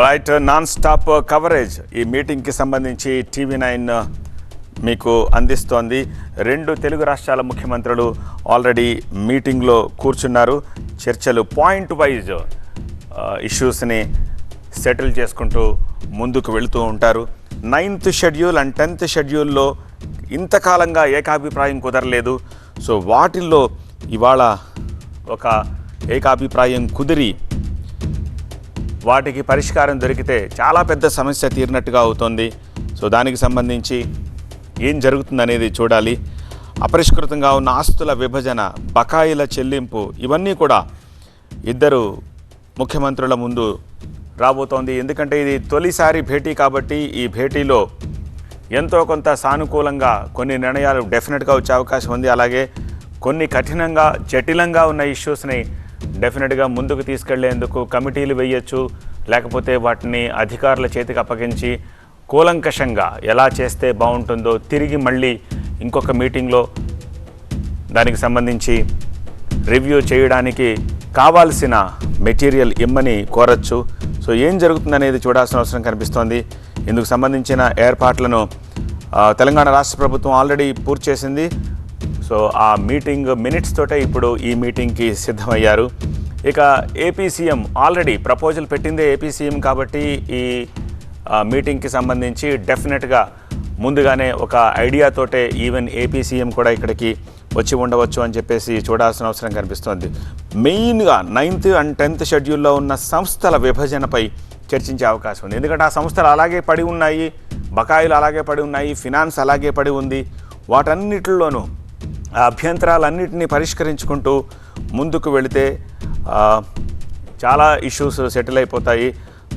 Right non stop coverage ఈ మీటింగ్కి సంబంధించి టీవీ నైన్ uh, మీకు అందిస్తోంది. రెండు తెలుగు రాష్ట్రాల ముఖ్యమంత్రులు ఆల్రెడీ మీటింగ్లో కూర్చున్నారు. చర్చలు పాయింట్ వైజ్ ఇష్యూస్ని సెటిల్ చేసుకుంటూ ముందుకు వెళుతూ ఉంటారు. నైన్త్ షెడ్యూల్ అండ్ టెన్త్ షెడ్యూల్లో ఇంతకాలంగా ఏకాభిప్రాయం కుదరలేదు. సో వాటిల్లో ఇవాళ ఒక ఏకాభిప్రాయం కుదిరి వాటికి పరిష్కారం దొరికితే చాలా పెద్ద సమస్య తీరినట్టుగా అవుతుంది. సో దానికి సంబంధించి ఏం జరుగుతుందనేది చూడాలి. అపరిష్కృతంగా ఉన్న ఆస్తుల విభజన బకాయిల చెల్లింపు ఇవన్నీ కూడా ఇద్దరు ముఖ్యమంత్రుల ముందు రాబోతోంది. ఎందుకంటే ఇది తొలిసారి భేటీ కాబట్టి ఈ భేటీలో ఎంతో కొంత సానుకూలంగా కొన్ని నిర్ణయాలు డెఫినెట్గా వచ్చే అవకాశం ఉంది. అలాగే కొన్ని కఠినంగా జటిలంగా ఉన్న ఇష్యూస్ని డెఫినెట్గా ముందుకు తీసుకెళ్ళేందుకు కమిటీలు వేయొచ్చు లేకపోతే వాటిని అధికారుల చేతికి అప్పగించి కూలంకషంగా ఎలా చేస్తే బాగుంటుందో తిరిగి మళ్ళీ ఇంకొక మీటింగ్లో దానికి సంబంధించి రివ్యూ చేయడానికి కావాల్సిన మెటీరియల్ ఇమ్మని కోరచ్చు. సో ఏం జరుగుతుందనేది చూడాల్సిన అవసరం కనిపిస్తోంది. ఇందుకు సంబంధించిన ఏర్పాట్లను తెలంగాణ రాష్ట్ర ప్రభుత్వం ఆల్రెడీ పూర్తి చేసింది. సో ఆ మీటింగ్ మినిట్స్ తోటే ఇప్పుడు ఈ మీటింగ్కి సిద్ధమయ్యారు. ఇక ఏపీ సీఎం ఆల్రెడీ ప్రపోజల్ పెట్టిందే ఏపీ సీఎం కాబట్టి ఈ మీటింగ్కి సంబంధించి డెఫినెట్గా ముందుగానే ఒక ఐడియాతోటే ఈవెన్ ఏపీ సీఎం కూడా ఇక్కడికి వచ్చి ఉండవచ్చు అని చెప్పేసి చూడాల్సిన అవసరం కనిపిస్తోంది. మెయిన్గా నైన్త్ అండ్ టెన్త్ షెడ్యూల్లో ఉన్న సంస్థల విభజనపై చర్చించే అవకాశం ఉంది. ఎందుకంటే ఆ సంస్థలు అలాగే పడి ఉన్నాయి బకాయిలు అలాగే పడి ఉన్నాయి ఫినాన్స్ అలాగే పడి ఉంది. వాటన్నిటిలోనూ ఆ అభ్యంతరాలన్నింటినీ పరిష్కరించుకుంటూ ముందుకు వెళితే చాలా ఇష్యూస్ సెటిల్ అయిపోతాయి.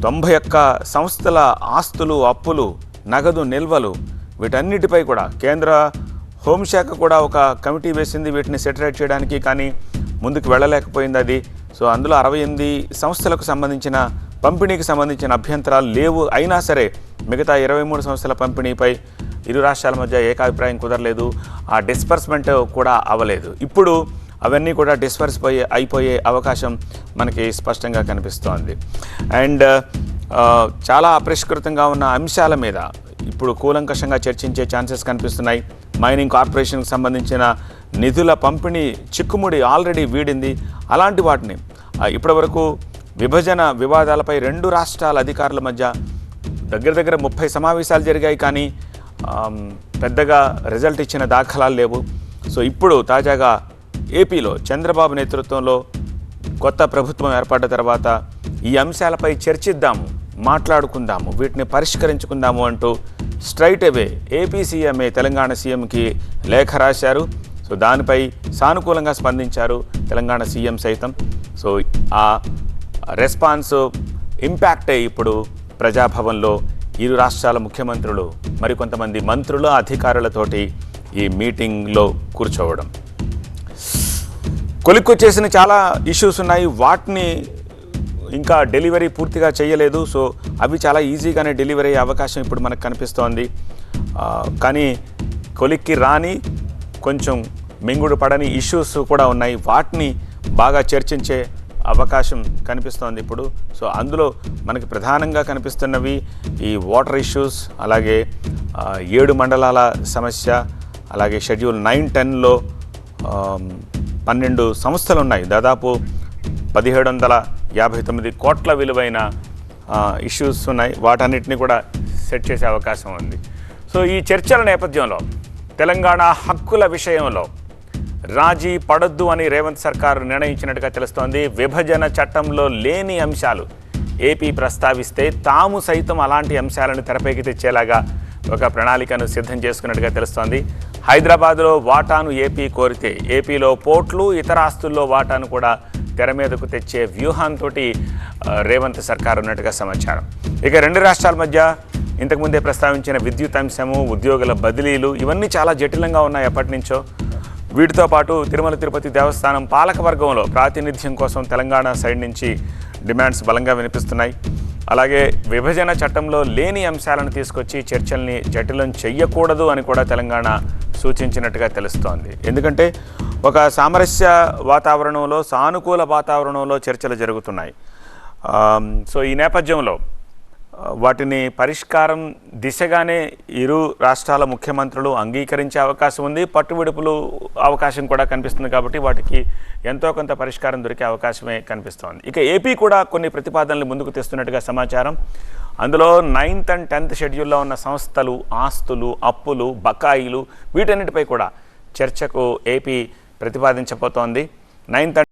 తొంభై ఒక్క సంస్థల ఆస్తులు అప్పులు నగదు నిల్వలు వీటన్నిటిపై కూడా కేంద్ర హోంశాఖ కూడా ఒక కమిటీ వేసింది వీటిని సెటిలైట్ చేయడానికి కానీ ముందుకు వెళ్ళలేకపోయింది అది. సో అందులో అరవై ఎనిమిది సంస్థలకు సంబంధించిన పంపిణీకి సంబంధించిన అభ్యంతరాలు లేవు. అయినా సరే మిగతా ఇరవై మూడు సంస్థల పంపిణీపై ఇరు రాష్ట్రాల మధ్య ఏకాభిప్రాయం కుదరలేదు ఆ డిస్పర్స్మెంట్ కూడా అవ్వలేదు. ఇప్పుడు అవన్నీ కూడా డిస్పర్స్ పోయే అయిపోయే అవకాశం మనకి స్పష్టంగా కనిపిస్తోంది. అండ్ చాలా అపరిష్కృతంగా ఉన్న అంశాల మీద ఇప్పుడు కూలంకషంగా చర్చించే ఛాన్సెస్ కనిపిస్తున్నాయి. మైనింగ్ కార్పొరేషన్కి సంబంధించిన నిధుల పంపిణీ చిక్కుముడి ఆల్రెడీ వీడింది. అలాంటి వాటిని ఇప్పటివరకు విభజన వివాదాలపై రెండు రాష్ట్రాల అధికారుల మధ్య దగ్గర దగ్గర ముప్పై సమావేశాలు జరిగాయి కానీ పెద్దగా రిజల్ట్ ఇచ్చిన దాఖలాలు లేవు. సో ఇప్పుడు తాజాగా ఏపీలో చంద్రబాబు నేతృత్వంలో కొత్త ప్రభుత్వం ఏర్పడ్డ తర్వాత ఈ అంశాలపై చర్చిద్దాము మాట్లాడుకుందాము వీటిని పరిష్కరించుకుందాము అంటూ స్ట్రైట్ అవే ఏపీ సీఎంఏ తెలంగాణ సీఎంకి లేఖ రాశారు. సో దానిపై సానుకూలంగా స్పందించారు తెలంగాణ సీఎం సైతం. సో ఆ రెస్పాన్స్ ఇంపాక్టే ఇప్పుడు ప్రజాభవన్లో ఇరు రాష్ట్రాల ముఖ్యమంత్రులు మరికొంతమంది మంత్రులు అధికారులతోటి ఈ మీటింగ్లో కూర్చోవడం. కొలిక్కొచ్చేసిన చాలా ఇష్యూస్ ఉన్నాయి. వాటిని ఇంకా డెలివరీ పూర్తిగా చేయలేదు. సో అవి చాలా ఈజీగానే డెలివరీ అయ్యే అవకాశం ఇప్పుడు మనకు కనిపిస్తోంది. కానీ కొలిక్కి రాని కొంచెం మింగుడు పడని ఇష్యూస్ కూడా ఉన్నాయి. వాటిని బాగా చర్చించే అవకాశం కనిపిస్తోంది ఇప్పుడు. సో అందులో మనకి ప్రధానంగా కనిపిస్తున్నవి ఈ వాటర్ ఇష్యూస్ అలాగే ఏడు మండలాల సమస్య అలాగే షెడ్యూల్ నైన్ టెన్లో పన్నెండు సంస్థలు ఉన్నాయి దాదాపు పదిహేడు వందల యాభై తొమ్మిది కోట్ల విలువైన ఇష్యూస్ ఉన్నాయి. వాటన్నిటిని కూడా సెట్ చేసే అవకాశం ఉంది. సో ఈ చర్చల నేపథ్యంలో తెలంగాణ హక్కుల విషయంలో రాజీ పడొద్దు అని రేవంత్ సర్కారు నిర్ణయించినట్టుగా తెలుస్తోంది. విభజన చట్టంలో లేని అంశాలు ఏపీ ప్రస్తావిస్తే తాము సైతం అలాంటి అంశాలను తెరపైకి తెచ్చేలాగా ఒక ప్రణాళికను సిద్ధం చేసుకున్నట్టుగా తెలుస్తోంది. హైదరాబాద్లో వాటాను ఏపీ కోరితే ఏపీలో పోర్ట్లు ఇతర ఆస్తుల్లో వాటాను కూడా తెర మీదకు తెచ్చే వ్యూహంతో రేవంత్ సర్కార్ ఉన్నట్టుగా సమాచారం. ఇక రెండు రాష్ట్రాల మధ్య ఇంతకుముందే ప్రస్తావించిన విద్యుత్ అంశము ఉద్యోగుల బదిలీలు ఇవన్నీ చాలా జటిలంగా ఉన్నాయి ఎప్పటి నుంచో. వీటితో పాటు తిరుమల తిరుపతి దేవస్థానం పాలక వర్గంలో ప్రాతినిధ్యం కోసం తెలంగాణ సైడ్ నుంచి డిమాండ్స్ బలంగా వినిపిస్తున్నాయి. అలాగే విభజన చట్టంలో లేని అంశాలను తీసుకొచ్చి చర్చల్ని జటిలం చెయ్యకూడదు అని కూడా తెలంగాణ సూచించినట్టుగా తెలుస్తోంది. ఎందుకంటే ఒక సామరస్య వాతావరణంలో సానుకూల వాతావరణంలో చర్చలు జరుగుతున్నాయి. సో ఈ నేపథ్యంలో వాటిని పరిష్కారం దిశగానే ఇరు రాష్ట్రాల ముఖ్యమంత్రులు అంగీకరించే అవకాశం ఉంది. పట్టువిడుపులు అవకాశం కూడా కనిపిస్తుంది కాబట్టి వాటికి ఎంతో కొంత పరిష్కారం దొరికే అవకాశమే కనిపిస్తోంది. ఇక ఏపీ కూడా కొన్ని ప్రతిపాదనలు ముందుకు తెస్తున్నట్టుగా సమాచారం. అందులో నైన్త్ అండ్ టెన్త్ షెడ్యూల్లో ఉన్న సంస్థలు ఆస్తులు అప్పులు బకాయిలు వీటన్నిటిపై కూడా చర్చకు ఏపీ ప్రతిపాదించబోతోంది. నైన్త్